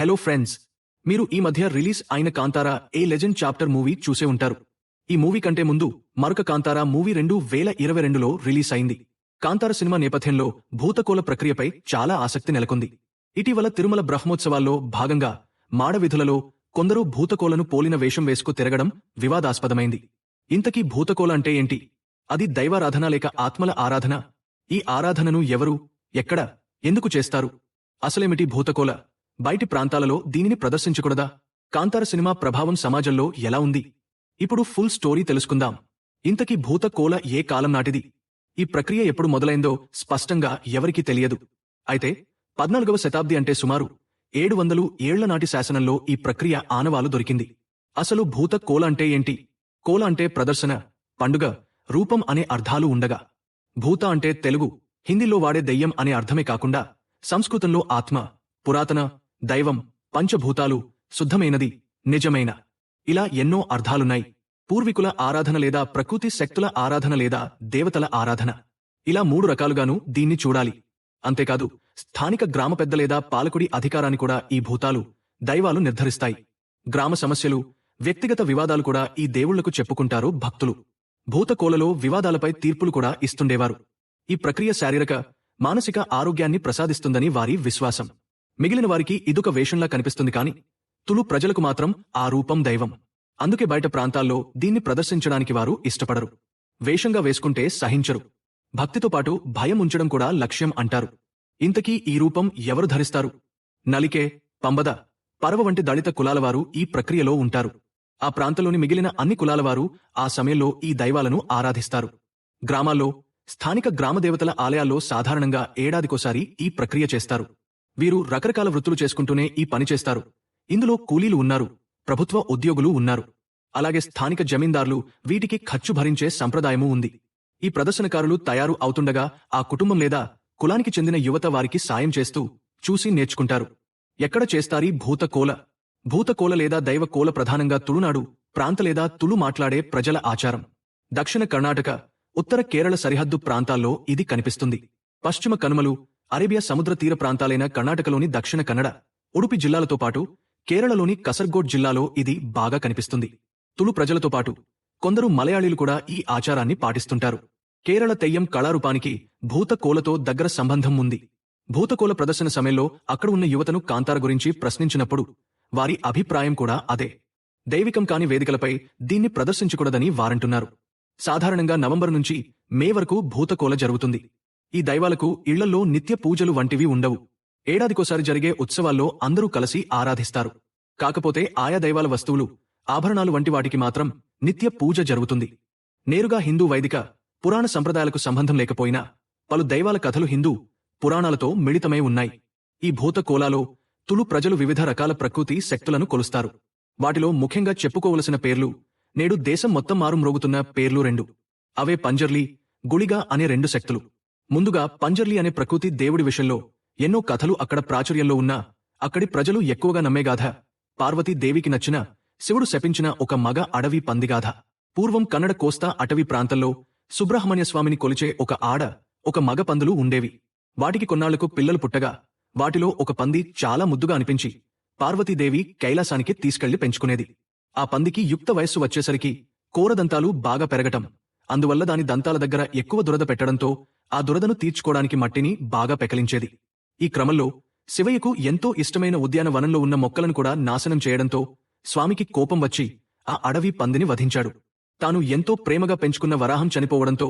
Hello friends మీరు ఈ మధ్య రిలీజ్ అయిన Kantara a legend chapter movie చూసే ఉంటారు? ఈ మూవీ కంటే ముందు మరొక కాంతారా మూవీ రెండు వేల ఇరవై రెండులో రిలీజ్ అయింది. కాంతార సినిమా నేపథ్యంలో భూతకోల ప్రక్రియపై చాలా ఆసక్తి నెలకొంది. ఇటీవల తిరుమల బ్రహ్మోత్సవాల్లో భాగంగా మాడవిధులలో కొందరు భూతకోలను పోలిన వేషం వేసుకు తిరగడం వివాదాస్పదమైంది. ఇంతకీ భూతకోల అంటే ఏంటి? అది దైవారాధన లేక ఆత్మల ఆరాధన? ఈ ఆరాధనను ఎవరు ఎక్కడ ఎందుకు చేస్తారు? అసలేమిటి భూతకోల? బయటి ప్రాంతాలలో దీనిని ప్రదర్శించకూడదా? కాంతార సినిమా ప్రభావం సమాజంలో ఎలా ఉంది? ఇప్పుడు ఫుల్ స్టోరీ తెలుసుకుందాం. ఇంతకీ భూతకోల ఏ కాలం నాటిది? ఈ ప్రక్రియ ఎప్పుడు మొదలైందో స్పష్టంగా ఎవరికీ తెలియదు. అయితే పద్నాలుగవ శతాబ్ది అంటే సుమారు ఏడు వందలు ఏళ్ళ నాటి శాసనంలో ఈ ప్రక్రియ ఆనవాలు దొరికింది. అసలు భూత కోల అంటే ఏంటి? కోల అంటే ప్రదర్శన పండుగ రూపం అనే అర్థాలు ఉండగా. భూత అంటే తెలుగు హిందీలో వాడే దెయ్యం అనే అర్థమే కాకుండా సంస్కృతంలో ఆత్మ పురాతన దైవం పంచభూతాలు శుద్ధమైనది నిజమైన. ఇలా ఎన్నో అర్థాలున్నాయి పూర్వీకుల ఆరాధన లేదా ప్రకృతి శక్తుల ఆరాధన లేదా దేవతల ఆరాధన. ఇలా మూడు రకాలుగాను దీన్ని చూడాలి. అంతేకాదు స్థానిక గ్రామ పెద్ద లేదా పాలకుడి అధికారాన్ని కూడా ఈ భూతాలు దైవాలు నిర్ధరిస్తాయి. గ్రామ సమస్యలు వ్యక్తిగత వివాదాలు కూడా ఈ దేవుళ్ళకు చెప్పుకుంటారు భక్తులు. భూతకోలలో వివాదాలపై తీర్పులు కూడా ఇస్తుండేవారు. ఈ ప్రక్రియ శారీరక మానసిక ఆరోగ్యాన్ని ప్రసాదిస్తుందని వారి విశ్వాసం. మిగిలిన వారికి ఇదొక వేషంలా కనిపిస్తుంది కాని తులు ప్రజలకు మాత్రం ఆ రూపం దైవం. అందుకే బయట ప్రాంతాల్లో దీన్ని ప్రదర్శించడానికి వారు ఇష్టపడరు. వేషంగా వేసుకుంటే సహించరు. భక్తితో పాటు భయం ఉంచడం కూడా లక్ష్యం అంటారు. ఇంతకీ ఈ రూపం ఎవరు ధరిస్తారు? నలికే పంబద పరవ వంటి దళిత కులాలవారు ఈ ప్రక్రియలో ఉంటారు. ఆ ప్రాంతంలోని మిగిలిన అన్ని కులాలవారు ఆ సమయంలో ఈ దైవాలను ఆరాధిస్తారు. గ్రామాల్లో స్థానిక గ్రామదేవతల ఆలయాల్లో సాధారణంగా ఏడాదికోసారి ఈ ప్రక్రియ చేస్తారు. వీరు రకరకాల వృత్తులు చేసుకుంటూనే ఈ పని చేస్తారు. ఇందులో కూలీలు ఉన్నారు ప్రభుత్వ ఉద్యోగులు ఉన్నారు. అలాగే స్థానిక జమీందార్లు వీటికి ఖర్చు భరించే సంప్రదాయమూ ఉంది. ఈ ప్రదర్శనకారులు తయారు అవుతుండగా ఆ కుటుంబం లేదా కులానికి చెందిన యువత వారికి సాయం చేస్తూ చూసి నేర్చుకుంటారు. ఎక్కడ చేస్తారీ భూతకోల భూతకోల లేదా దైవకోల ప్రధానంగా తుళునాడు ప్రాంత లేదా తులు మాట్లాడే ప్రజల ఆచారం. దక్షిణ కర్ణాటక ఉత్తర కేరళ సరిహద్దు ప్రాంతాల్లో ఇది కనిపిస్తుంది. పశ్చిమ కనుమలు అరేబియా సముద్ర తీర ప్రాంతాలైన కర్ణాటకలోని దక్షిణ కన్నడ ఉడుపి జిల్లాలతో పాటు కేరళలోని కసర్గోడ్ జిల్లాలో ఇది బాగా కనిపిస్తుంది. తులు ప్రజలతో పాటు కొందరు మలయాళీలు కూడా ఈ ఆచారాన్ని పాటిస్తుంటారు. కేరళ తెయ్యం కళారూపానికి భూతకోలతో దగ్గర సంబంధం ఉంది. భూతకోల ప్రదర్శన సమయంలో అక్కడ ఉన్న యువతను కాంతార గురించి ప్రశ్నించినప్పుడు వారి అభిప్రాయం కూడా అదే. దైవికం కాని వేదికలపై దీన్ని ప్రదర్శించకూడదని వారంటున్నారు. సాధారణంగా నవంబర్ నుంచి మే వరకు భూతకోల జరుగుతుంది. ఈ దైవాలకు ఇళ్ళలో నిత్య పూజలు వంటివి ఉండవు. ఏడాదికోసారి జరిగే ఉత్సవాల్లో అందరూ కలిసి ఆరాధిస్తారు. కాకపోతే ఆయా దైవాల వస్తువులు ఆభరణాలు వంటి వాటికి మాత్రం నిత్య పూజ జరుగుతుంది. నేరుగా హిందూ వైదిక పురాణ సంప్రదాయాలకు సంబంధం లేకపోయినా పలు దైవాల కథలు హిందూ పురాణాలతో మిళితమై ఉన్నాయి. ఈ భూత కోలాలో తులు ప్రజలు వివిధ రకాల ప్రకృతి శక్తులను కొలుస్తారు. వాటిలో ముఖ్యంగా చెప్పుకోవలసిన పేర్లు నేడు దేశం మొత్తం మారుమ్రోగుతున్న పేర్లు రెండు. అవే పంజర్లీ గుళిగా అనే రెండు శక్తులు. ముందుగా పంజర్లి అనే ప్రకృతి దేవుడి విషయంలో ఎన్నో కథలు అక్కడ ప్రాచుర్యంలో ఉన్నా అక్కడి ప్రజలు ఎక్కువగా నమ్మేగాథ పార్వతీ దేవికి నచ్చిన శివుడు శపించిన ఒక మగ అడవి పందిగాథ పూర్వం కన్నడ కోస్తా అటవీ ప్రాంతంలో సుబ్రహ్మణ్య స్వామిని కొలిచే ఒక ఆడ ఒక మగ పందులు ఉండేవి. వాటికి కొన్నాళ్ళకు పిల్లలు పుట్టగా వాటిలో ఒక పంది చాలా ముద్దుగా అనిపించి పార్వతీదేవి కైలాసానికి తీసుకెళ్ళి పెంచుకునేది. ఆ పందికి యుక్త వయస్సు వచ్చేసరికి కోరదంతాలు బాగా పెరగటం అందువల్ల దాని దంతాల దగ్గర ఎక్కువ దురద పెట్టడంతో ఆ దురదను తీర్చుకోవడానికి మట్టిని బాగా పెకలించేది. ఈ క్రమంలో శివయ్యకు ఎంతో ఇష్టమైన ఉద్యానవనంలో ఉన్న మొక్కలను కూడా నాశనం చేయడంతో స్వామికి కోపం వచ్చి ఆ అడవి పందిని వధించాడు. తాను ఎంతో ప్రేమగా పెంచుకున్న వరాహం చనిపోవడంతో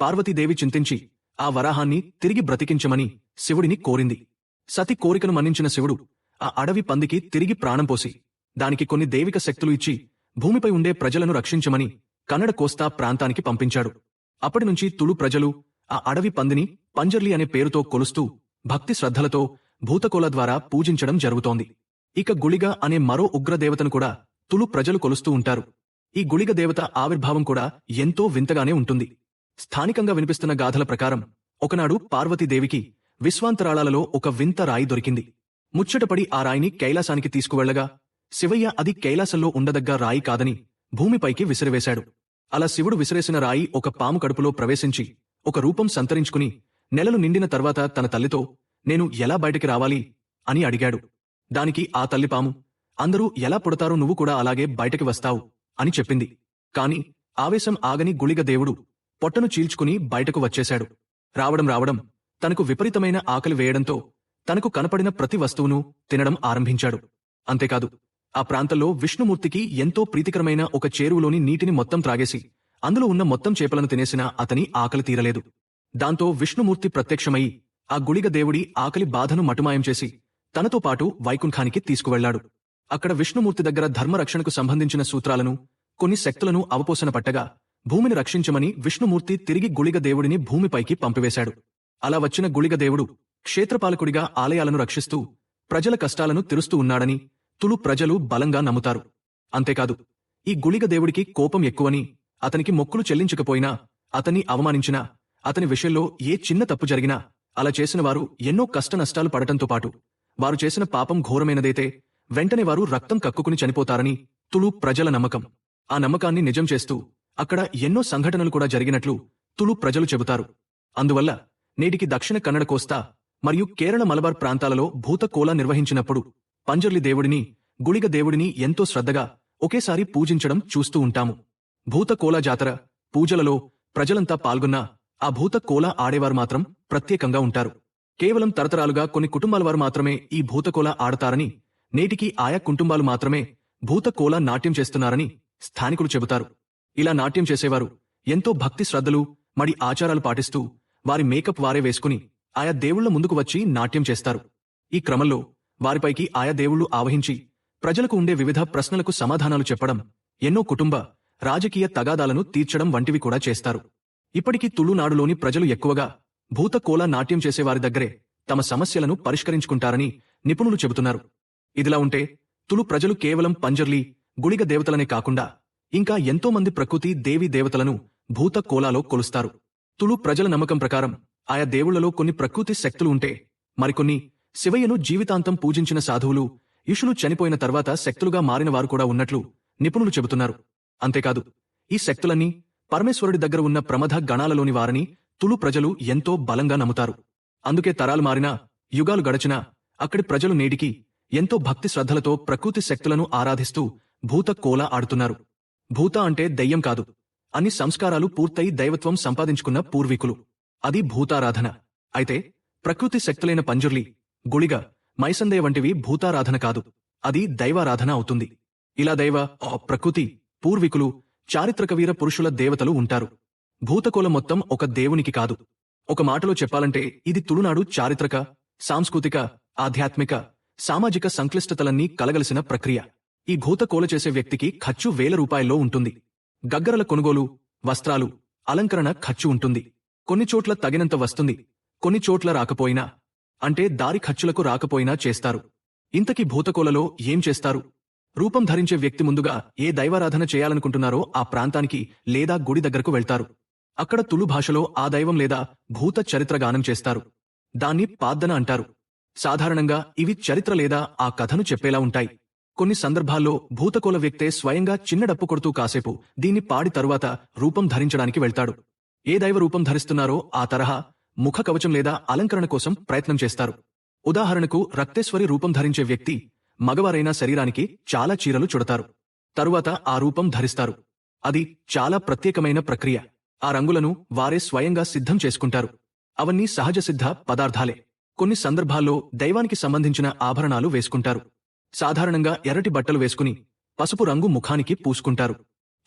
పార్వతీదేవి చింతించి ఆ వరాహాన్ని తిరిగి బ్రతికించమని శివుడిని కోరింది. సతి కోరికను మన్నించిన శివుడు ఆ అడవి పందికి తిరిగి ప్రాణం పోసి దానికి కొన్ని దైవిక శక్తులు ఇచ్చి భూమిపై ఉండే ప్రజలను రక్షించమని కన్నడ కోస్తా ప్రాంతానికి పంపించాడు. అప్పటినుంచి తుళు ప్రజలు ఆ అడవి పందిని పంజర్లి అనే పేరుతో కొలుస్తూ భక్తి శ్రద్ధలతో భూతకోల ద్వారా పూజించడం జరుగుతోంది. ఇక గుళిగ అనే మరో ఉగ్రదేవతను కూడా తులు ప్రజలు కొలుస్తూ ఉంటారు. ఈ గుళిగ దేవత ఆవిర్భావం కూడా ఎంతో వింతగానే ఉంటుంది. స్థానికంగా వినిపిస్తున్న గాథల ప్రకారం ఒకనాడు పార్వతీదేవికి విశ్వాంతరాళాలలో ఒక వింత రాయి దొరికింది. ముచ్చటపడి ఆ రాయిని కైలాసానికి తీసుకువెళ్ళగా శివయ్య అది కైలాసంలో ఉండదగ్గ రాయి కాదని భూమిపైకి విసిరివేశాడు. అలా శివుడు విసిరేసిన రాయి ఒక పాము కడుపులో ప్రవేశించి ఒక రూపం సంతరించుకుని నెలలు నిండిన తర్వాత తన తల్లితో నేను ఎలా బయటికి రావాలి? అని అడిగాడు. దానికి ఆ తల్లిపాము అందరూ ఎలా పుడతారో నువ్వు కూడా అలాగే బయటకి వస్తావు అని చెప్పింది. కాని ఆవేశం ఆగని గుళిగ దేవుడు పొట్టను చీల్చుకుని బయటకు వచ్చేశాడు. రావడం రావడం తనకు విపరీతమైన ఆకలి వేయడంతో తనకు కనపడిన ప్రతి వస్తువును తినడం ఆరంభించాడు. అంతేకాదు ఆ ప్రాంతంలో విష్ణుమూర్తికి ఎంతో ప్రీతికరమైన ఒక చేరువులోని నీటిని మొత్తం త్రాగేసి అందులో ఉన్న మొత్తం చేపలను తినేసిన అతని ఆకలి తీరలేదు. దాంతో విష్ణుమూర్తి ప్రత్యక్షమై ఆ గుళిగ దేవుడి ఆకలి బాధను మటుమాయం చేసి తనతో పాటు వైకుంఠానికి తీసుకువెళ్ళాడు అక్కడ విష్ణుమూర్తి దగ్గర ధర్మరక్షణకు సంబంధించిన సూత్రాలను కొన్ని శక్తులను అవపోసన పట్టగా భూమిని రక్షించమని విష్ణుమూర్తి తిరిగి గుళిగ దేవుడిని భూమిపైకి పంపివేశాడు. అలా వచ్చిన గుళిగ దేవుడు క్షేత్రపాలకుడిగా ఆలయాలను రక్షిస్తూ ప్రజల కష్టాలను తెరుస్తూ ఉన్నాడని తులు ప్రజలు బలంగా నమ్ముతారు. అంతేకాదు ఈ గుళిగ దేవుడికి కోపం ఎక్కువని అతనికి మొక్కులు చెల్లించకపోయినా అతన్ని అవమానించినా అతని విషయంలో ఏ చిన్న తప్పు జరిగినా అలా చేసిన వారు ఎన్నో కష్టనష్టాలు పడటంతో పాటు వారు చేసిన పాపం ఘోరమైనదైతే వెంటనే వారు రక్తం కక్కుకుని చనిపోతారని తులు ప్రజల నమ్మకం. ఆ నమ్మకాన్ని నిజం చేస్తూ అక్కడ ఎన్నో సంఘటనలు కూడా జరిగినట్లు తులు ప్రజలు చెబుతారు. అందువల్ల నేటికి దక్షిణ కన్నడ కోస్తా మరియు కేరళ మలబార్ ప్రాంతాలలో భూతకోలా నిర్వహించినప్పుడు పంజర్లి దేవుడిని గుళిగ దేవుడిని ఎంతో శ్రద్ధగా ఒకేసారి పూజించడం చూస్తూ ఉంటాము. భూతకోల జాతర పూజలలో ప్రజలంతా పాల్గొన్నా ఆ భూతకోల ఆడేవారు మాత్రం ప్రత్యేకంగా ఉంటారు. కేవలం తరతరాలుగా కొన్ని కుటుంబాల వారు మాత్రమే ఈ భూతకోల ఆడతారని నేటికి ఆయా కుటుంబాలు మాత్రమే భూతకోల నాట్యం చేస్తున్నారని స్థానికులు చెబుతారు. ఇలా నాట్యం చేసేవారు ఎంతో భక్తి శ్రద్ధలు మడి ఆచారాలు పాటిస్తూ వారి మేకప్ వారే వేసుకుని ఆయా దేవుళ్ళ ముందుకు వచ్చి నాట్యం చేస్తారు. ఈ క్రమంలో వారిపైకి ఆయా దేవుళ్ళు ఆవహించి ప్రజలకు ఉండే వివిధ ప్రశ్నలకు సమాధానాలు చెప్పడం ఎన్నో కుటుంబ రాజకీయ తగాదాలను తీర్చడం వంటివి కూడా చేస్తారు. ఇప్పటికీ తుళునాడులోని ప్రజలు ఎక్కువగా భూతకోల నాట్యం చేసేవారి దగ్గరే తమ సమస్యలను పరిష్కరించుకుంటారని నిపుణులు చెబుతున్నారు. ఇదిలా ఉంటే తులు ప్రజలు కేవలం పంజర్లీ గుడిగ దేవతలనే కాకుండా ఇంకా ఎంతోమంది ప్రకృతి దేవీ దేవతలను భూత కోలాలో కొలుస్తారు. తులు ప్రజల నమ్మకం ప్రకారం ఆయా దేవుళ్ళలో కొన్ని ప్రకృతి శక్తులు ఉంటే మరికొన్ని శివయ్యను జీవితాంతం పూజించిన సాధువులు ఇషులు చనిపోయిన తర్వాత శక్తులుగా మారిన వారు కూడా ఉన్నట్లు నిపుణులు చెబుతున్నారు. అంతేకాదు ఈ శక్తులన్నీ పరమేశ్వరుడి దగ్గర ఉన్న ప్రమథ గణాలలోని వారని తులు ప్రజలు ఎంతో బలంగా నమ్ముతారు. అందుకే తరాలు మారినా యుగాలు గడచినా అక్కడి ప్రజలు నేటికి ఎంతో భక్తి శ్రద్ధలతో ప్రకృతి శక్తులను ఆరాధిస్తూ భూత కోల ఆడుతున్నారు. భూత అంటే దెయ్యం కాదు. అన్ని సంస్కారాలు పూర్తయి దైవత్వం సంపాదించుకున్న పూర్వీకులు. అది భూతారాధన. అయితే ప్రకృతి శక్తులైన పంజుర్లి గుళిగ మైసందే వంటివి భూతారాధన కాదు. అది దైవారాధన అవుతుంది. ఇలా దైవ ప్రకృతి పూర్వీకులు చారిత్రక వీర పురుషుల దేవతలు ఉంటారు. భూతకోల మొత్తం ఒక దేవునికి కాదు. ఒక మాటలో చెప్పాలంటే ఇది తుಳುనాడు చారిత్రక సాంస్కృతిక ఆధ్యాత్మిక సామాజిక సంక్లిష్టతలన్నీ కలగలిసిన ప్రక్రియ. ఈ భూతకోల చేసే వ్యక్తికి ఖర్చు వేల రూపాయల్లో ఉంటుంది. గగ్గరల కొనుగోలు వస్త్రాలు అలంకరణ ఖర్చు ఉంటుంది. కొన్ని చోట్ల తగినంత వస్తుంది కొన్ని చోట్ల రాకపోయినా అంటే దారి ఖర్చులకు రాకపోయినా చేస్తారు. ఇంతకీ భూతకోలలో ఏం చేస్తారు? రూపం ధరించే వ్యక్తి ముందుగా ఏ దైవారాధన చేయాలనుకుంటున్నారో ఆ ప్రాంతానికి లేదా గుడి దగ్గరకు వెళ్తారు. అక్కడ తులు భాషలో ఆ దైవం లేదా భూత చరిత్ర గానం చేస్తారు. దాన్ని పాద్దన అంటారు. సాధారణంగా ఇవి చరిత్ర లేదా ఆ కథను చెప్పేలా ఉంటాయి. కొన్ని సందర్భాల్లో భూతకోల వ్యక్తే స్వయంగా చిన్న డప్పు కొడుతూ కాసేపు దీన్ని పాడి తరువాత రూపం ధరించడానికి వెళ్తాడు. ఏ దైవ రూపం ధరిస్తున్నారో ఆ తరహా ముఖ కవచం లేదా అలంకరణ కోసం ప్రయత్నం చేస్తారు. ఉదాహరణకు రక్తేశ్వరి రూపం ధరించే వ్యక్తి మగవారైనా శరీరానికి చాలా చీరలు చుడతారు. తరువాత ఆ రూపం ధరిస్తారు. అది చాలా ప్రత్యేకమైన ప్రక్రియ. ఆ రంగులను వారే స్వయంగా సిద్ధం చేసుకుంటారు. అవన్నీ సహజ సిద్ధ పదార్థాలే. కొన్ని సందర్భాల్లో దైవానికి సంబంధించిన ఆభరణాలు వేసుకుంటారు. సాధారణంగా ఎర్రటి బట్టలు వేసుకుని పసుపు రంగు ముఖానికి పూసుకుంటారు.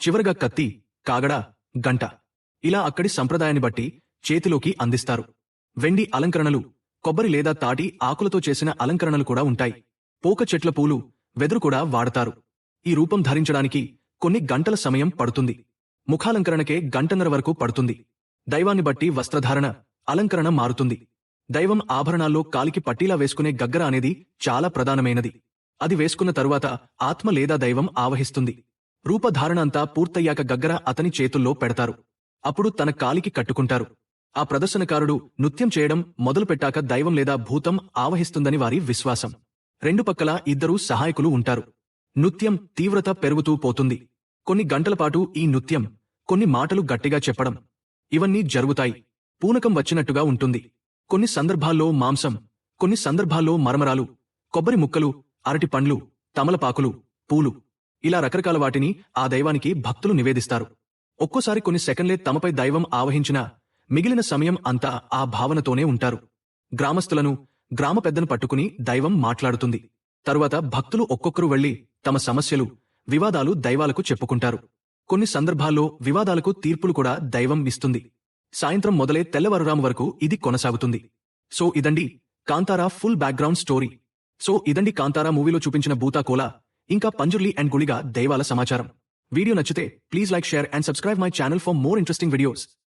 చివరగా కత్తి కాగడ గంట. ఇలా అక్కడి సంప్రదాయాన్ని బట్టి చేతిలోకి అందిస్తారు. వెండి అలంకరణలు కొబ్బరి లేదా తాటి ఆకులతో చేసిన అలంకరణలు కూడా ఉంటాయి. పోక చెట్ల పూలు వెదురు కూడా వాడతారు. ఈ రూపం ధరించడానికి కొన్ని గంటల సమయం పడుతుంది. ముఖాలంకరణకే గంటన్నర వరకు పడుతుంది. దైవాన్ని బట్టి వస్త్రధారణ అలంకరణ మారుతుంది. దైవం ఆభరణాల్లో కాలికి పట్టీలా వేసుకునే గగ్గర అనేది చాలా ప్రధానమైనది. అది వేసుకున్న తరువాత ఆత్మ లేదా దైవం ఆవహిస్తుంది. రూపధారణ అంతా పూర్తయ్యాక గగ్గర అతని చేతుల్లో పెడతారు. అప్పుడు తన కాలికి కట్టుకుంటారు. ఆ ప్రదర్శనకారుడు నృత్యం చేయడం మొదలుపెట్టాక దైవం లేదా భూతం ఆవహిస్తుందని వారి విశ్వాసం. రెండు పక్కల ఇద్దరు సహాయకులు ఉంటారు. నృత్యం తీవ్రత పెరుగుతూ పోతుంది. కొన్ని గంటలపాటు ఈ నృత్యం కొన్ని మాటలు గట్టిగా చెప్పడం ఇవన్నీ జరుగుతాయి. పూనకం వచ్చినట్టుగా ఉంటుంది. కొన్ని సందర్భాల్లో మాంసం కొన్ని సందర్భాల్లో మరమరాలు కొబ్బరి ముక్కలు అరటి పండ్లు తమలపాకులు పూలు. ఇలా రకరకాల వాటిని ఆ దైవానికి భక్తులు నివేదిస్తారు. ఒక్కోసారి కొన్ని సెకండ్లే తమపై దైవం ఆవహించినా మిగిలిన సమయం అంతా ఆ భావనతోనే ఉంటారు. గ్రామస్తులను గ్రామ పెద్దను పట్టుకుని దైవం మాట్లాడుతుంది. తరువాత భక్తులు ఒక్కొక్కరు వెళ్ళి తమ సమస్యలు వివాదాలు దైవాలకు చెప్పుకుంటారు. కొన్ని సందర్భాల్లో వివాదాలకు తీర్పులు కూడా దైవం ఇస్తుంది. సాయంత్రం మొదలే తెల్లవరురాము వరకు ఇది కొనసాగుతుంది. సో ఇదండి Kantara full background story. So ఇదండి కాంతారా మూవీలో చూపించిన భూతాకోల ఇంకా పంజుర్లీ అండ్ గుళిగా దైవాల సమాచారం. వీడియో నచ్చితే please like share and subscribe my channel for more interesting videos.